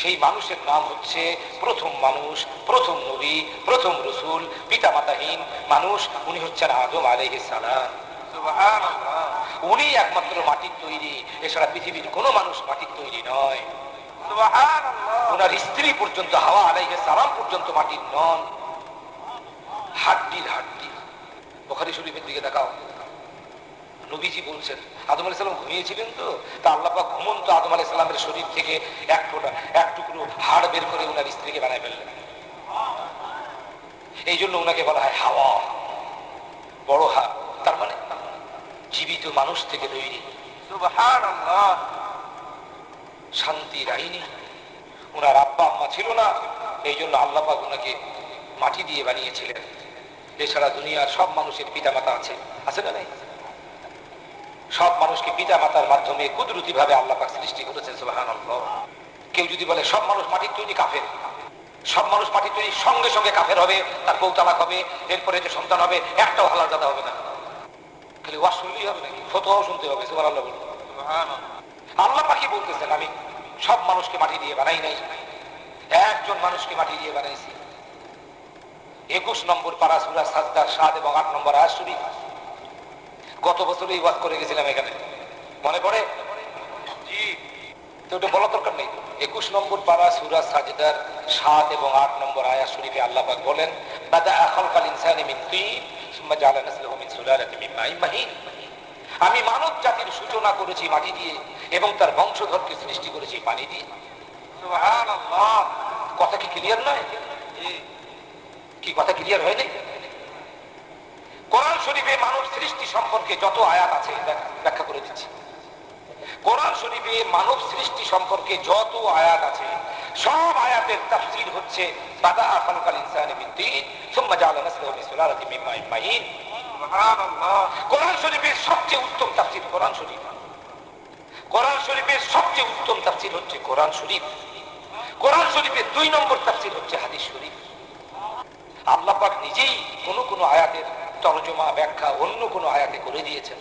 সেই মানুষের নাম হচ্ছে প্রথম মানুষ প্রথম নবী প্রথম রসুল পিতা মাতাহীন মানুষ উনি হচ্ছেন আদম আলহ সালাম। উনি একমাত্র মাটির তৈরি। এছাড়া পৃথিবীর কোনো মানুষ মাটির তৈরি নয়। ওনার স্ত্রী পর্যন্ত হাওয়া আলাইহে সালাম পর্যন্ত মাটির নন। হাড্ডির হাড্ডি। বোখারি শরীফের দিকে দেখাও নবীজি বলছেন আদম আলি সাল্লাম ঘুমিয়েছিলেন তো? তা আল্লাপা ঘুমন্ত আদম আলি সাল্লামের শরীর থেকে এক ফোটা এক টুকরো হাড় বের করে ওনার স্ত্রীকে বানায় ফেললেন। এই জন্য ওনাকে বলা হয় হাওয়া। বড় হা তার মানে জীবিত মানুষ থেকে তৈরি। শান্তি আইনি ওনার আব্বা আম্মা ছিল না এই জন্য আল্লাপাক ওনাকে মাটি দিয়ে বানিয়েছিলেন। এছাড়া দুনিয়ার সব মানুষের পিতা মাতা আছে। আছে না নাই? সব মানুষকে পিতা মাতার মাধ্যমে কুদরতি ভাবে আল্লাপাক সৃষ্টি করেছেন সুবাহান কেউ যদি বলে, সব মানুষ মাটির তৈরি কাফের, সব মানুষ মাটির তৈরি সঙ্গে সঙ্গে কাফের হবে, তার বউ তালাক হবে, এরপরে যে সন্তান হবে, একটাও হালাল দাদা হবে না। খালি ওয়াজ শুনলেই হবে নাকি? ফতোয়াও শুনতে হবে সুবার আল্লাহ বলুন আল্লাহ পাখি বলতেছেন, আমি সব মানুষকে মাটি দিয়ে বানাই নাই, একজন মানুষকে মাটি দিয়ে বানাইছি। একুশ নম্বর পারা সুরা সাজদার সাত এবং আট নম্বর আয়াত শরীফ। গত বছর এই ওয়াজ করে গেছিলাম এখানে। মনে পড়ে? বলা দরকার নেই। একুশ নম্বর সুরা সাজদার সাত এবং আট নম্বর আয়াত শরীফে আল্লাহ বলেন আমি মানব জাতির সূচনা করেছি মাটি দিয়ে এবং তার বংশধরকে সৃষ্টি করেছি পানি দিয়ে। কথা কি ক্লিয়ার নয়? কি কথা ক্লিয়ার হয়নি? শরীফে মানব সৃষ্টি সম্পর্কে যত আয়াত আছে ব্যাখ্যা করে দিচ্ছি। কোরআন শরীফে মানব সৃষ্টি সম্পর্কে যত আয়াত আছে সব আয়াতের তাফসীর হচ্ছে বাদা আখালকাল ইনসানি সুম্মা জাআলা নাসলাহু মিন সুলালাতিন মিন মাইন মাহিন কোরআন শরীফের সবচেয়ে উত্তম তাফসির কোরআন শরীফ। কোরআন শরীফের সবচেয়ে উত্তম তাফসির হচ্ছে কোরআন শরীফ। কোরআন শরীফের দুই নম্বর তাফসির হচ্ছে হাদিস শরীফ। আল্লাহ পাক নিজেই কোন কোন আয়াতের তরজমা ব্যাখ্যা অন্য কোনো আয়াতে করে দিয়েছেন।